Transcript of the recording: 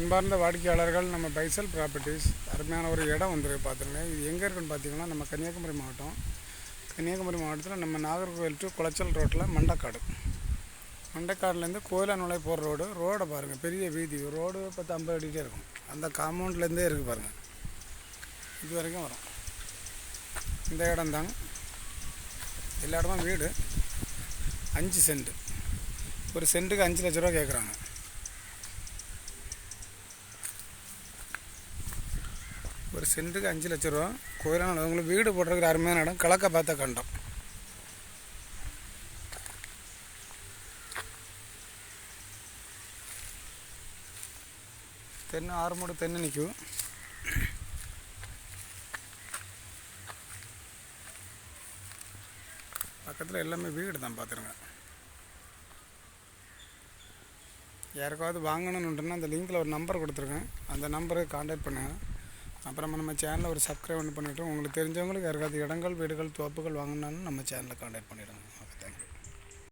அன்பார்ந்த வாடிக்கையாளர்கள் நம்ம பைசல் ப்ராப்பர்ட்டிஸ் அருமையான ஒரு இடம் வந்துருக்கு பார்த்துருங்க. இது எங்கே இருக்குன்னு பார்த்தீங்கன்னா நம்ம கன்னியாகுமரி மாவட்டம். கன்னியாகுமரி மாவட்டத்தில் நம்ம நாகர்கோவில் டு குளச்சல் ரோட்டில் மண்டக்காடு. மண்டக்காடுலேருந்து கோயிலாநுழை போகிற ரோடு ரோடை பாருங்கள் பெரிய வீதி. ரோடு பத்து ஐம்பது அடிக்கிட்டே இருக்கும். அந்த காம்பவுண்ட்லேருந்தே இருக்குது பாருங்கள் இது வரைக்கும் வரும். இந்த இடம் தாங்க எல்லா இடமும் வீடு. அஞ்சு சென்ட். ஒரு சென்ட்டுக்கு அஞ்சு லட்ச ரூபா கேட்குறாங்க ஒரு சென்ட்டுக்கு அஞ்சு லட்ச ரூபா. கோயிலான உங்களுக்கு வீடு போடுறதுக்கு அருமையான இடம். கிழக்க பார்த்த கண்டம். தென்னை ஆறு மூடு தென்னை நிற்கும். பக்கத்தில் எல்லாமே வீடு தான் பார்த்துருங்க. யாருக்காவது வாங்கணுன்னுட்டுனா அந்த லிங்கில் ஒரு நம்பர் கொடுத்துருக்கேன். அந்த நம்பருக்கு காண்டாக்ட் பண்ணுங்கள் அப்புறமா நம்ம சேனலை ஒரு சப்ஸ்கிரைப் ஒன்று பண்ணிவிட்டு உங்களுக்கு தெரிஞ்சவங்களுக்கு யாருக்காவது இடங்கள் வீடுகள் தோப்புகள் வாங்கினாலும் நம்ம சேனலை காண்டாக்ட் பண்ணிவிடுங்க ஓகே தேங்க்யூ